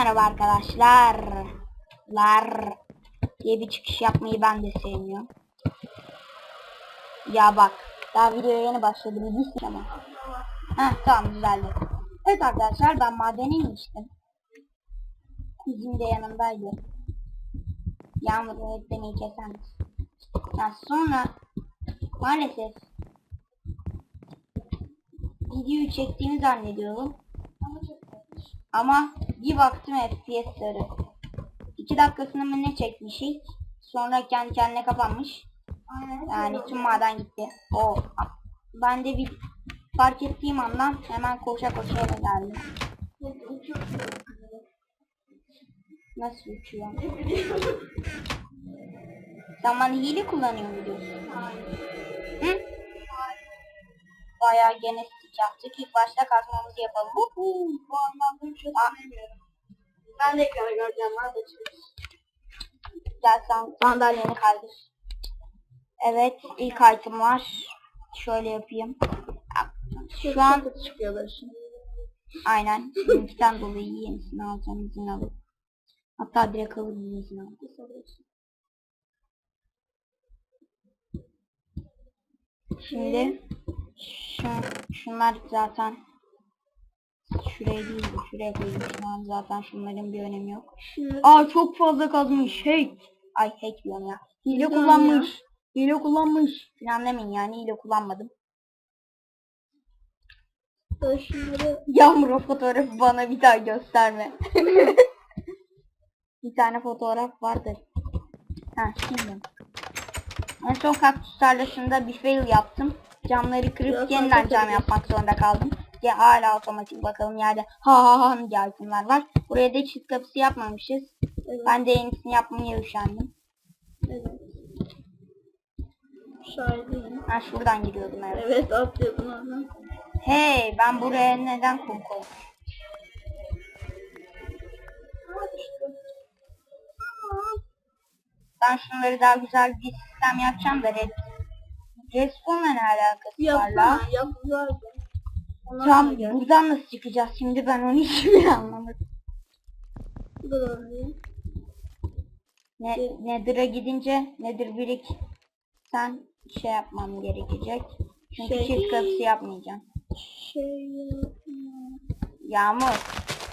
merhaba arkadaşlar. Lar diye bir çıkış yapmayı ben de sevmiyorum. Ya bak daha videoya yeni başladım bir ama. Heh tamam düzeldi. Evet arkadaşlar ben madene inmiştim. Kuzim de yanımdaydı. Yağmur öğretmeni keser misin? Ya sonra maalesef videoyu çektiğimi zannediyorum. Ama bir baktım FPS sarı. 2 dakikasını mı ne çekmişiz? Sonra kendi kendine kapanmış. Yani tüm maden gitti. O ben de bir fark ettiğim andan hemen koşa koşa eve geldim. Nasıl uçuyor? Sen bana hile kullanıyor mu diyorsun? Hı? Bayağı gene yaptık. İlk başta kazmamızı yapalım. Bu anlamda bir şey anlamıyorum. Ben de ekranı göreceğim. Nerede çıkmış? Gel sen sandalyeni kaldır. Evet ilk item var. Şöyle yapayım. Şu an çıkıyorlar şimdi. aynen. Benimkiden dolayı yenisini alacağım izin alıp. Hatta direkt alırım izin alıp. Şimdi şu, şunlar zaten şuraya değil de şuraya. Şu an zaten şunların bir önemi yok. Şimdi Aa çok fazla kazmış. Hack. Ay hack diyorum ya. Hile kullanmış. Hile kullanmış. Falan demeyin yani hile kullanmadım. da şunları Yağmur o fotoğrafı bana bir daha gösterme. bir tane fotoğraf vardır. Ha şimdi. En son kaktüs tarlasında bir fail yaptım. Camları kırıp Biraz yeniden cam yapmak zorunda kaldım. Ya hala otomatik bakalım yerde ha ha ha diye itemler var. Buraya da çift kapısı yapmamışız. evet, Ben de yenisini yapmaya üşendim. evet. Şahidiyim. Ha şuradan giriyordum evet. Evet atlıyordun oradan. Hey ben buraya neden kum koydum? Ben şunları daha güzel bir sistem yapacağım da red. Respawn'la ne alakası var la? yaptılar da. Onlar Tam da gel. buradan nasıl çıkacağız şimdi ben onu hiçbir anlamadım. Dur oraya. Ne, Nether'a gidince Nether birik sen şey yapmam gerekecek. Çünkü Şey- çift kapısı yapmayacağım. Şey yapma. Yağmur.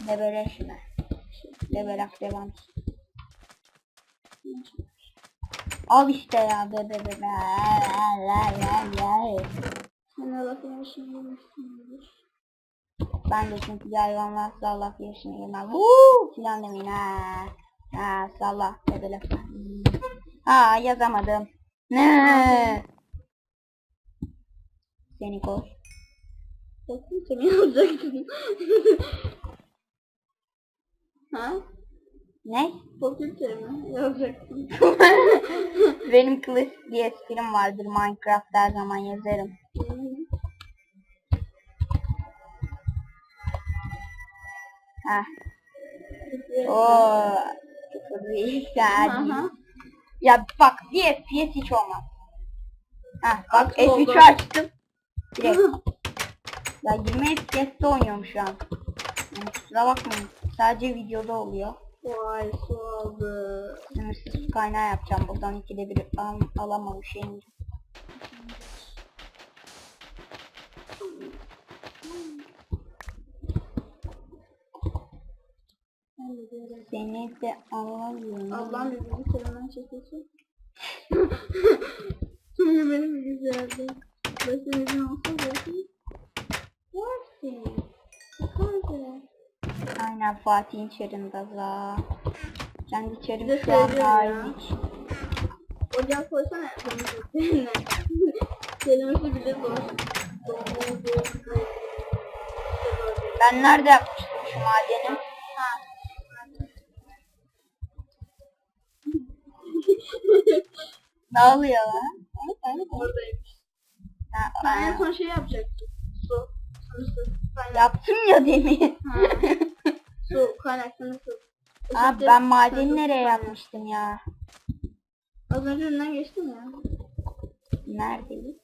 Debeleşme. Debelak devam. Al işte ya be be be. Sen Allah'ın yaşını yemişsindir. Ben de çünkü bir hayvan varsa Allah yaşına yemem. Vuuu filan demeyin ha. Ha sallah debelak. Ha yazamadım. Ne? Seni koş. Bakın sen yazacaktın. ha? Ne? Fakülte mi? Yazacaktın. Benim klasik bir esprim vardır Minecraft her zaman yazarım. Ha. Oo. Sıfır bir geldi. Ya bak bir FPS hiç olmaz. Ha bak Altı oldu. F3'ü açtım. Direkt. Ya 20 FPS'te oynuyorum şu an. Yani kusura bakmayın. Sadece videoda oluyor. Vay su aldı. Sınırsız su kaynağı yapacağım. Buradan ikide bir al alamam şeyini. Seni de alamıyorum. Allah'ın bir bilgisayarından çekiyorsun. Sonra benim bilgisayarda. Başka izin olsa zaten. Varsın. Aynen Fatih'in çarında za. Kendi çarım şu an hariç. Ocağa koysana seninle. Kelimesi bile zor. Ben nerede yapmıştım şu madeni? Ha. ne oluyor lan? Evet, evet. Oradaymış. Ha, Ben en son şey yapacaktım. Su. Kaynak. Yaptım ya demin. Su. Kaynak sınırsız. Abi ben madeni nereye kaynak. yapmıştım ya? Az önce önünden geçtim ya. Neredeydi?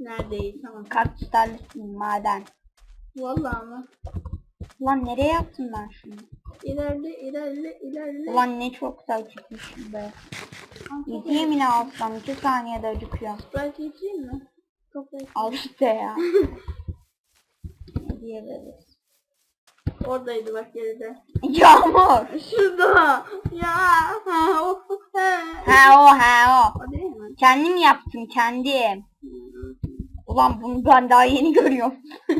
Neredeyiz tamam. Kaktüs tarlasıyım maden. Vallahi ama. Ulan nereye yaptım ben şunu? İlerle ilerle ilerle. Ulan ne çok güzel çıkmış be. Yediye mi ne alsam? 2 saniyede acıkıyor. Sprite içeyim mi? Çok. Al işte ya. Ne diyebiliriz? Oradaydı bak geride. Yağmur. Şurada. Ya. Ha, of, he. Ha o ha o. O değil mi? Kendim yaptım kendim. Ulan bunu ben daha yeni görüyorum.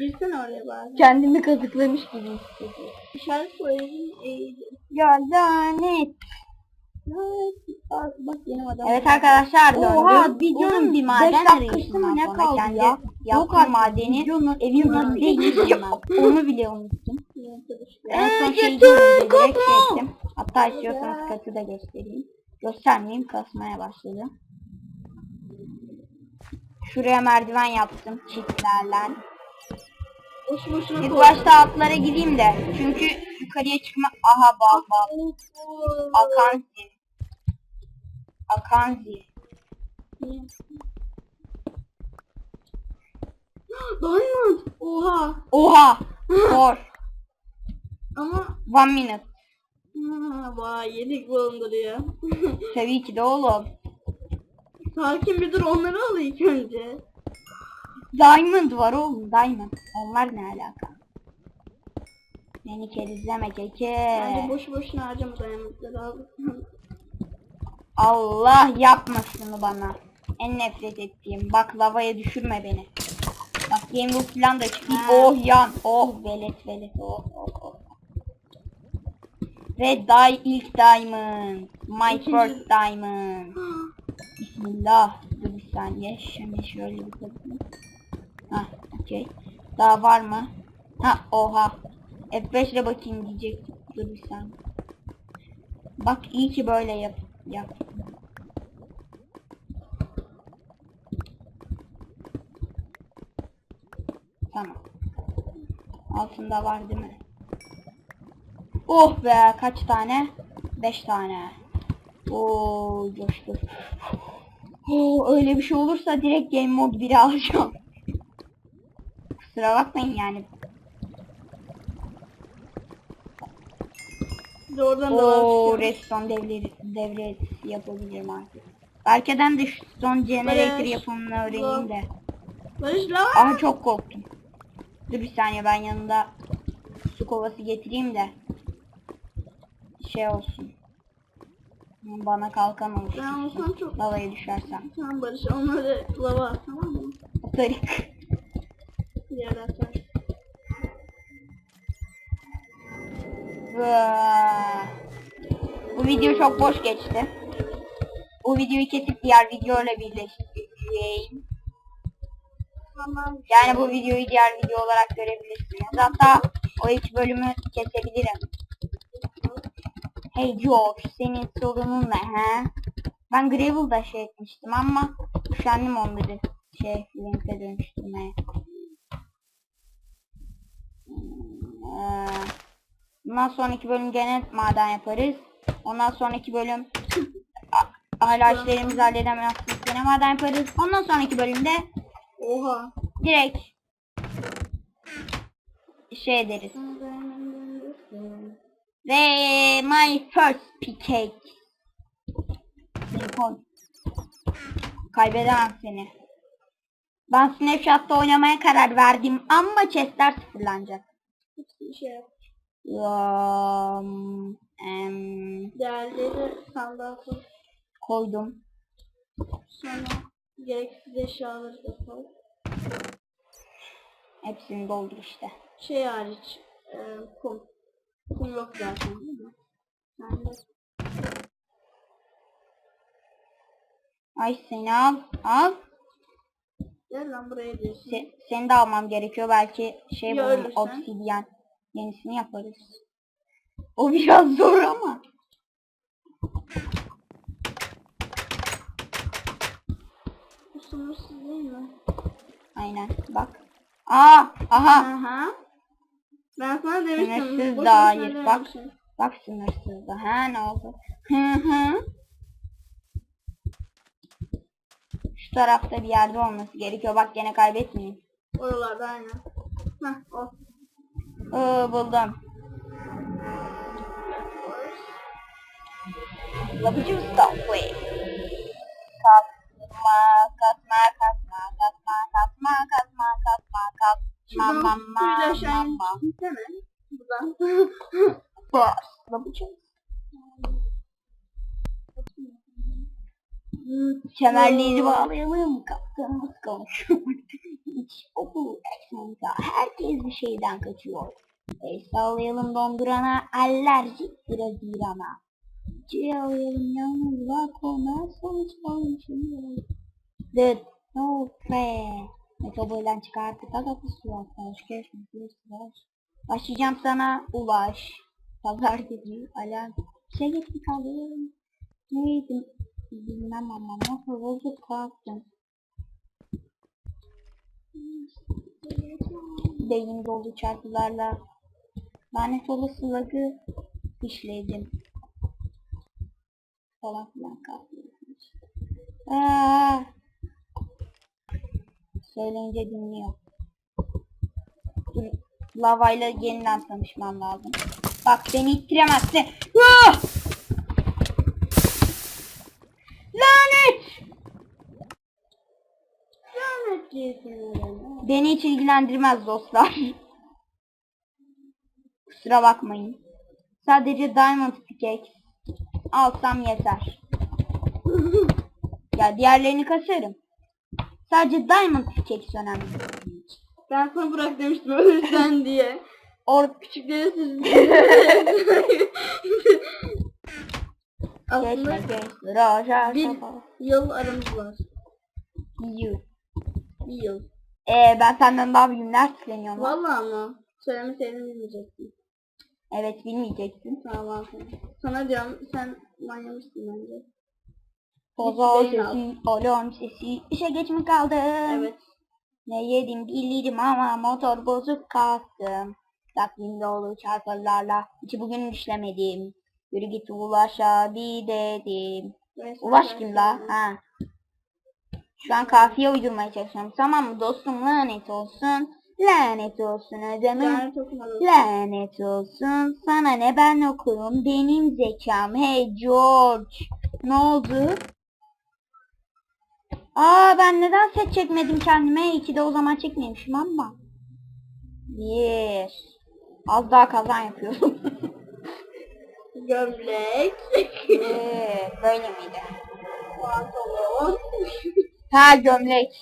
Girsene oraya bari. Kendimi kazıklamış gibi hissediyorum. İşaret koyayım. iyiydi. Ya lanet. Bak, yeni adam. Evet arkadaşlar döndüm. Oha, videonun bir maden dakikası arayışından mı ne kaldı ya? Yaptığım artık, madeni videonun evimin sonuna önünde geçtim yiyeceğim. ben. Onu bile unuttum. En son Ee, şey götür, değil direkt geçtim. Hatta istiyorsanız katı da göstereyim. Göstermeyeyim kasmaya başladı. Şuraya merdiven yaptım çiftlerle. Boşu boşuna İlk başta altlara gideyim de. Çünkü yukarıya çıkma... Aha bal bal. Akanzi. Akanzi. Diamond. Oha. Oha. Four. Ama One minute. ha, vay yedik bulunduruyor. Tabii ki de oğlum. Sakin bir dur onları al ilk önce. Diamond var oğlum. Diamond. Onlar ne alaka? Beni kerizleme keke. Bence boşu boşuna harcama Diamond'ları al. Allah yapma şunu bana. En nefret ettiğim. Bak lavaya düşürme beni. Game loop falan da çıkıyor. Ha. Oh yan. Oh velet velet. Oh oh oh. Ve die ilk diamond. My İkinci- first diamond. Bismillah. Dur bir saniye. Şimdi şöyle bir bakayım. Hah okey. Daha var mı? Ha oha. F5 ile bakayım diyecek. Dur bir saniye. Bak iyi ki böyle yap. yap. Tamam. Altında var değil mi? Oh be kaç tane? 5 tane. Oo coştu. Oo öyle bir şey olursa direkt game mode 1'i alacağım. Kusura bakmayın yani. Var Oo redstone devre, devre yapabilirim artık. Berke'den de şu stone generator Barış, yapımını öğreneyim de. Barış la. Aha çok korktum. Dur bir saniye ben yanında su kovası getireyim de şey olsun. Bana kalkan olsun. Ben olsam çok. Lavaya düşersem. Tamam Barış onları lava at tamam mı? Atarık. Diğer atar. Bu video çok boş geçti. Bu videoyu kesip diğer videoyla birleştireceğim. Yani bu videoyu diğer video olarak görebilirsiniz. Hatta o iki bölümü kesebilirim. Hey George, senin sorunun ne he? Ben Gravel'da şey etmiştim ama üşendim onları şey link'e dönüştürmeye. Hmm, eee, Bundan sonraki bölüm gene maden yaparız. Ondan sonraki bölüm hala işlerimizi halledemezsek gene maden yaparız. Ondan sonraki bölümde Oha. direkt şey ederiz. Ve my first koy. Kaybedemem seni. Ben Snapchat'ta oynamaya karar verdim ama chestler sıfırlanacak. Hiçbir şey yap. Um, em, Değerleri sandığa koy. koydum. Sonra gereksiz eşyaları da koy. Hepsini doldur işte. Şey hariç. E, kum. Kum yok zaten değil mi? Yani Ay seni al. Al. gel lan buraya diyorsun. Se- seni de almam gerekiyor. Belki şey Ya ölürsen? Obsidyen. Yenisini yaparız. O biraz zor ama. Sınırsız değil mi? Aynen. Bak. Aa, aha. Aha. Ben sana demiştim. Sınırsız da hayır. Bak. Bak sınırsız da. Ha ne oldu? Hı hı. Şu tarafta bir yerde olması gerekiyor. Bak gene kaybetmeyeyim. Oralarda aynen. Heh o. Oo, buldum. Yapıcı usta. Wait. Mam, mam, mam, mam. Buradan. Bu aslında bu çok. Kemerleri bağlayalım mı? Kaptanımız konuşuyor. Hiç okul herkes bir şeyden kaçıyor. El sallayalım dondurana, allerjik biraz İran'a. C alayalım yalnız bak o nasıl sonuç almışım. Dıt, no fair. Metabolden çıkarttık. Adapı su atlar. Geçmiş bir sıraş. Başlayacağım sana ulaş. Pazartesi alarm. Şey geçti kalıyorum. Neydi? Bilmem ama nasıl bozuk kalktım. Beyin dolu çarpılarla lanet olası lagı işledim. Falan filan kalktım. Aa! Söyleyince dinliyor. Dur, lavayla yeniden tanışmam lazım. Bak beni ittiremezsin. Ah! Lanet! Lanet diyorsun Beni hiç ilgilendirmez dostlar. Kusura bakmayın. Sadece Diamond Pickaxe alsam yeter. ya diğerlerini kasarım. Sadece Diamond Pickaxe önemli. Ben sana bırak demiştim ölürsen diye. Or Küçükleri siz Aslında geçme. Bir yıl aramız var. You. Bir yıl. Ee, ben senden daha büyüğümler sıkıleniyorum. Vallahi ama söylemeseydin bilmeyecektin. Evet bilmeyeceksin. Tamam. Sana diyorum sen manyamışsın bence. Al. sesi, alarm sesi. İşe geç mi kaldım? Evet. Ne yedim bildim ama motor bozuk kalktım. Takvimde dolu çarpılarla hiç bugün işlemedim. Yürü git ulaş abi dedim. Evet, Ulaş sen- kim la? Ha. Şu an kafiye uydurmaya çalışıyorum. Tamam mı dostum lanet olsun. Lanet olsun ödeme. Lanet okumadım. Lanet olsun. Sana ne ben okurum. Benim zekam. Hey George. Ne oldu? Aa ben neden set çekmedim kendime? İki de o zaman çekmemişim ama. Bir. Az daha kazan yapıyorum. Gömlek. Ee, Böyle miydi? Pantolon. Ha gömlek.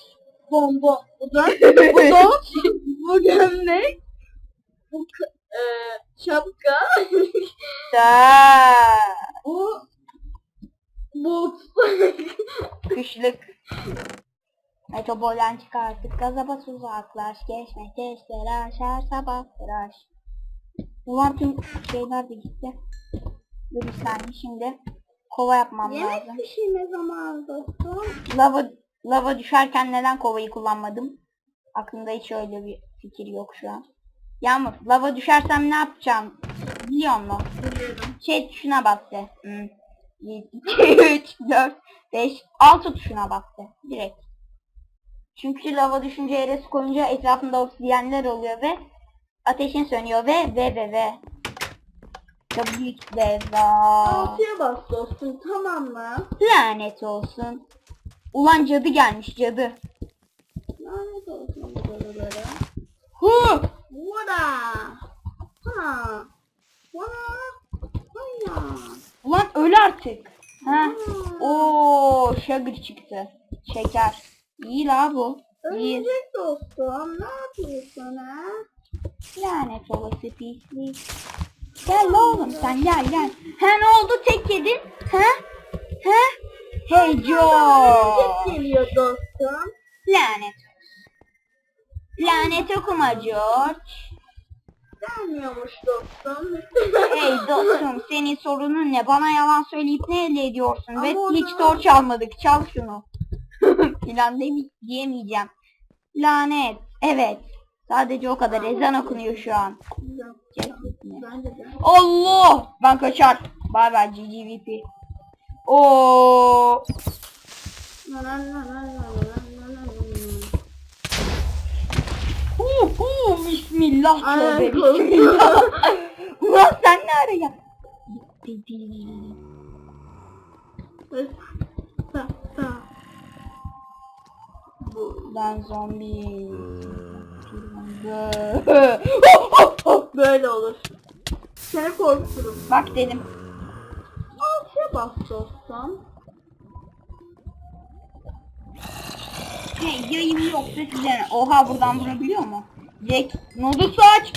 Bonbon. Bu da. Bu da. bu gömlek. Bu eee, şapka. Da. bu bot. Kışlık. Metrobolden çıkarttık. Gaza bas uzaklaş. Geçme geçler aşar sabah tıraş. Ulan tüm şeyler de gitti. Dur bir saniye şimdi. Kova yapmam Yemek lazım. pişirme zamanı dostum. Lava, lava düşerken neden kovayı kullanmadım? Aklımda hiç öyle bir fikir yok şu an. Yağmur, lava düşersem ne yapacağım? Biliyor musun? Biliyorum. Şey tuşuna bastı. Hmm. 2, 3, 4, 5, 6 tuşuna bastı. Direkt. Çünkü lava düşünce yere su koyunca etrafında obsidyenler oluyor ve ateşin sönüyor ve ve ve ve. W Deva. Altıya bas dostum tamam mı? Lanet olsun. Ulan cadı gelmiş cadı. Lanet olsun bu böyle. Hu! Vada. Ha. Vada. Hayya. Öl artık. Ha? Oo, sugar çıktı. Şeker. İyi la bu. İyi. Ölecek dostum ne yapıyorsun ha? Lanet olası pislik. Gel la oğlum sen gel gel. Ha ne oldu tek yedin? Ha? Ha? Hey George. geliyor dostum. Lanet. Lanet okuma George. Gelmiyormuş dostum. Hey dostum senin sorunun ne? Bana yalan söyleyip ne elde ediyorsun? Ve Ama o hiç da- torç almadık. Çal şunu. Filan diyemeyeceğim. Lanet. Evet. Sadece o kadar. Ezan okunuyor şu an. Allah! Ben kaçar. Bay bay GGVP. Oo. Hu hu bismillah tövbe bismillah. Ulan sen ne araya? Ta. Bu Ben zombi. böyle olur. Seni korkuturum. Bak dedim. Altıya bas dostum. Yayım yoksa size. Oha buradan vurabiliyor mu? Jack, nodu aç.